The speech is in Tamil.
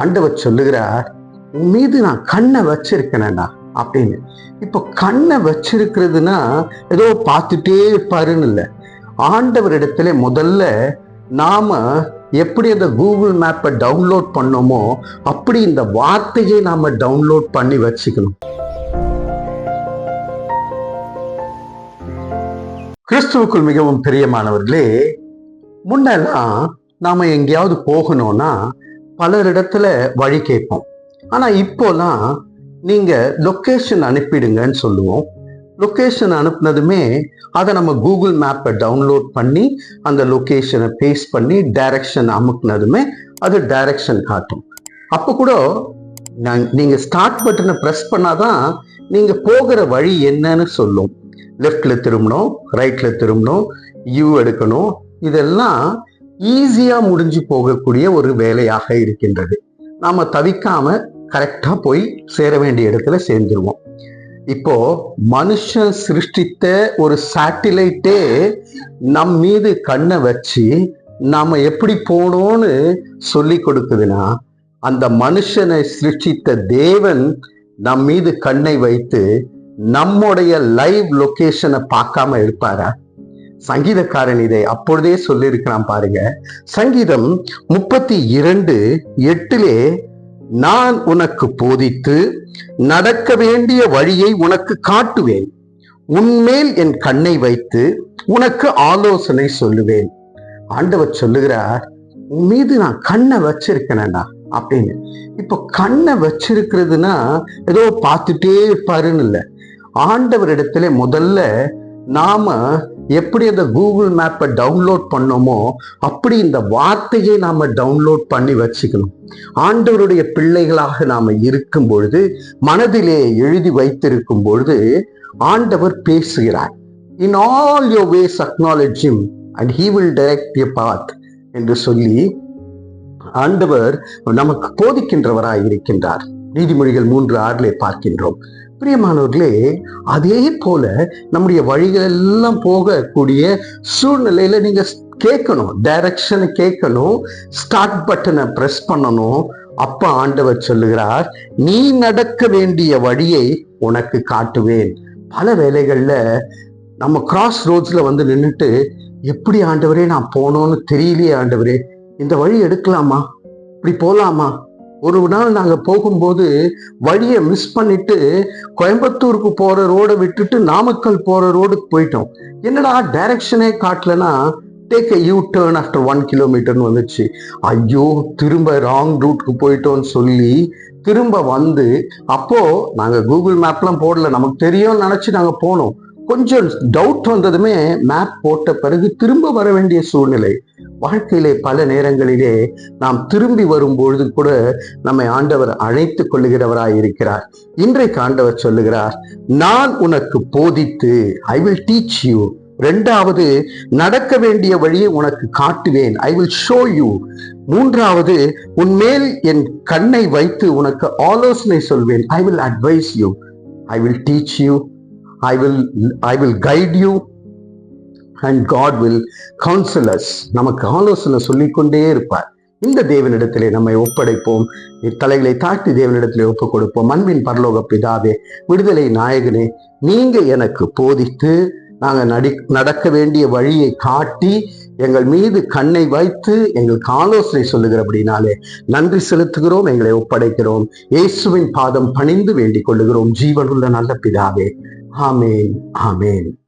ஆண்டவர் சொல்லுகிறார் உன் மீது நான் கண்ணை வச்சிருக்கேனடா அப்படின்னு. இப்போ கண்ணை வச்சிருக்கிறதுனா ஏதோ பார்த்துட்டே இருப்பாருன்னு இல்லை. ஆண்டவர் இடத்துல முதல்ல நாம எப்படி அந்த கூகுள் மேப்பை டவுன்லோட் பண்ணோமோ அப்படி இந்த வார்த்தையை நாம டவுன்லோட் பண்ணி வச்சுக்கணும். கிறிஸ்துவுக்குள் மிகவும் பிரியமானவர்களே முன்னெல்லாம் நாம எங்கேயாவது போகணும்னா பலரிடத்துல வழி கேட்போம். ஆனா இப்போலாம் நீங்க லொக்கேஷன் அனுப்பிடுங்கன்னு சொல்லுவோம். லொக்கேஷன் அனுப்புனதுமே அதை நம்ம கூகுள் மேப்பை டவுன்லோட் பண்ணி அந்த லொக்கேஷனை பேஸ்ட் பண்ணி டைரக்ஷன் அமுக்குனதுமே அது டைரக்ஷன் காட்டும். அப்போ கூட நீங்க ஸ்டார்ட் பட்டனை ப்ரெஸ் பண்ணாதான் நீங்க போகிற வழி என்னன்னு சொல்லும். லெஃப்ட்ல திரும்பணும் ரைட்ல திரும்பணும் யூ எடுக்கணும் இதெல்லாம் ஈஸியா முடிஞ்சு போகக்கூடிய ஒரு வேலையாக இருக்கின்றது. நாம தவிக்காம கரெக்டா போய் சேர வேண்டிய இடத்துல சேர்ந்துருவோம். இப்போ மனுஷன் சிருஷ்டித்த ஒரு சேட்டிலைட்டே நம் மீது கண்ணை வச்சு நாம எப்படி போனோம்னு சொல்லி கொடுக்குதுன்னா அந்த மனுஷனை சிருஷ்டித்த தேவன் நம் மீது கண்ணை வைத்து நம்முடைய லைவ் லொக்கேஷனை பார்க்காம இருப்பாரா? சங்கீதக்காரன் இதை அப்பொழுதே சொல்லியிருக்கிறான் பாருங்க. சங்கீதம் முப்பத்தி இரண்டு எட்டிலே நான் உனக்கு போதித்து நடக்க வேண்டிய வழியை உனக்கு காட்டுவேன். உன்மேல் என் கண்ணை வைத்து உனக்கு ஆலோசனை சொல்லுவேன். ஆண்டவர் சொல்லுகிறார் உன் மீது நான் கண்ணை வச்சிருக்கேனா அப்படின்னு. இப்போ கண்ணை வச்சிருக்கிறதுனா ஏதோ பார்த்துட்டே இருப்பாருன்னு இல்லை. ஆண்டவரிடத்துல முதல்ல நாம எப்படி அந்த கூகுள் மேப்பை டவுன்லோட் பண்ணோமோ அப்படி இந்த வார்த்தையை நாம டவுன்லோட் பண்ணி வச்சுக்கணும். ஆண்டவருடைய பிள்ளைகளாக நாம் இருக்கும் பொழுது மனதிலே எழுதி வைத்திருக்கும் பொழுது ஆண்டவர் பேசுகிறார். In all your ways acknowledge him and he will direct your path என்று சொல்லி ஆண்டவர் நமக்கு போதிக்கின்றவராய் இருக்கின்றார் நீதிமொழிகள் மூன்று ஆறிலே பார்க்கின்றோம். பிரியமானவர்களே அதே போல நம்முடைய வழிகள் எல்லாம் போகக்கூடிய சூழ்நிலையில நீங்க கேட்கணும் டைரக்ஷனை கேட்கணும் ஸ்டார்ட் பட்டனை பிரஸ் பண்ணணும். அப்ப ஆண்டவர் சொல்லுகிறார் நீ நடக்க வேண்டிய வழியை உனக்கு காட்டுவேன். பல வேலைகள்ல நம்ம கிராஸ் ரோட்ஸ்ல வந்து நின்றுட்டு எப்படி ஆண்டவரே நான் போனோன்னு தெரியலையே ஆண்டவரே இந்த வழி எடுக்கலாமா? இப்படி போலாமா? ஒரு நாள் நாங்க போகும்போது வழியை மிஸ் பண்ணிட்டு கோயம்புத்தூருக்கு போற ரோடை விட்டுட்டு நாமக்கல் போற ரோடுக்கு போயிட்டோம். என்னடா டைரக்ஷனே காட்டலன்னா take you turn after one கிலோமீட்டர்னு வந்துச்சு. ஐயோ திரும்ப ராங் ரூட்க்கு போயிட்டோம்னு சொல்லி திரும்ப வந்து அப்போ நாங்க கூகுள் மேப்லாம் போடல. நமக்கு தெரியும்னு நினைச்சு நாங்க போனோம். கொஞ்சம் டவுட் வந்ததுமே மேப் போட்ட பிறகு திரும்ப வர வேண்டிய சூழ்நிலை. வாழ்க்கையிலே பல நேரங்களிலே நாம் திரும்பி வரும்பொழுது கூட நம்மை ஆண்டவர் அழைத்துக் கொள்ளுகிறவராய் இருக்கிறார். இன்றைக்கு ஆண்டவர் சொல்லுகிறார் நான் உனக்கு போதித்து ஐ வில் டீச் யூ ரெண்டாவது நடக்க வேண்டிய வழியை உனக்கு காட்டுவேன் ஐ வில் ஷோ யூ மூன்றாவது உன்மேல் என் கண்ணை வைத்து உனக்கு ஆலோசனை சொல்வேன் I will advise you I will teach you I will I will guide you and God will counsellors நமக்கு ஆலோசனை சொல்லிக்கொண்டே இருப்பார். இந்த தேவனிடத்திலே நம்மை ஒப்படைப்போம். தலைகளை தாழ்த்தி தேவனிடத்திலே ஒப்புக் கொடுப்போம் அன்பின் பரலோக பிதாவே விடுதலை நாயகனே நீங்க எனக்கு போதித்து நாங்கள் நடி நடக்க வேண்டிய வழியை காட்டி எங்கள் மீது கண்ணை வைத்து எங்களுக்கு ஆலோசனை சொல்லுகிறபடினாலே நன்றி செலுத்துகிறோம் எங்களை ஒப்படைக்கிறோம். இயேசுவின் பாதம் பணிந்து வேண்டிக் கொள்ளுகிறோம். ஜீவனுள்ள நல்ல பிதாவே. 哈门，哈门。